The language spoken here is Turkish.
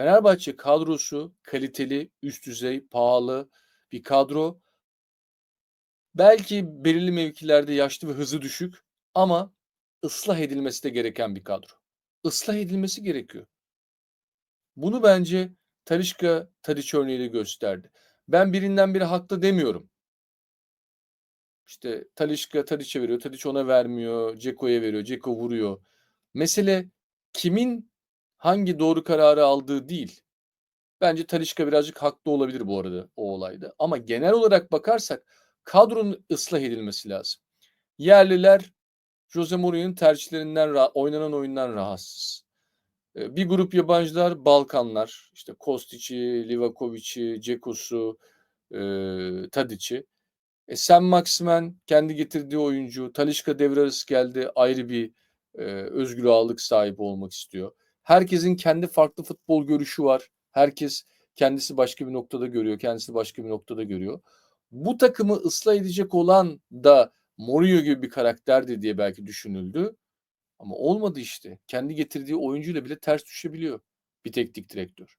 Fenerbahçe kadrosu kaliteli, üst düzey, pahalı bir kadro. Belki belirli mevkilerde yaşlı ve hızı düşük ama ıslah edilmesi de gereken bir kadro. Islah edilmesi gerekiyor. Bunu bence Talisca Tadiç örneğiyle gösterdi. Ben birinden biri haklı demiyorum. İşte Talisca Tadiç'e veriyor, Tadiç ona vermiyor, Ceko'ya veriyor, Ceko vuruyor. Mesele kimin hangi doğru kararı aldığı değil. Bence Talisca birazcık haklı olabilir bu arada o olayda. Ama genel olarak bakarsak kadronun ıslah edilmesi lazım. Yerliler Jose Mourinho'nun tercihlerinden, oynanan oyundan rahatsız. Bir grup yabancılar Balkanlar, işte Kostic'i, Livakovic'i, Ceko'su, e, Tadic'i. E, Sam Maximen kendi getirdiği oyuncu, Talisca devre arası geldi ayrı bir e, özgür ağırlık sahibi olmak istiyor. Herkesin kendi farklı futbol görüşü var. Herkes kendisi başka bir noktada görüyor, kendisi başka bir noktada görüyor. Bu takımı ıslah edecek olan da Mourinho gibi bir karakterdi diye belki düşünüldü. Ama olmadı işte. Kendi getirdiği oyuncuyla bile ters düşebiliyor bir teknik direktör.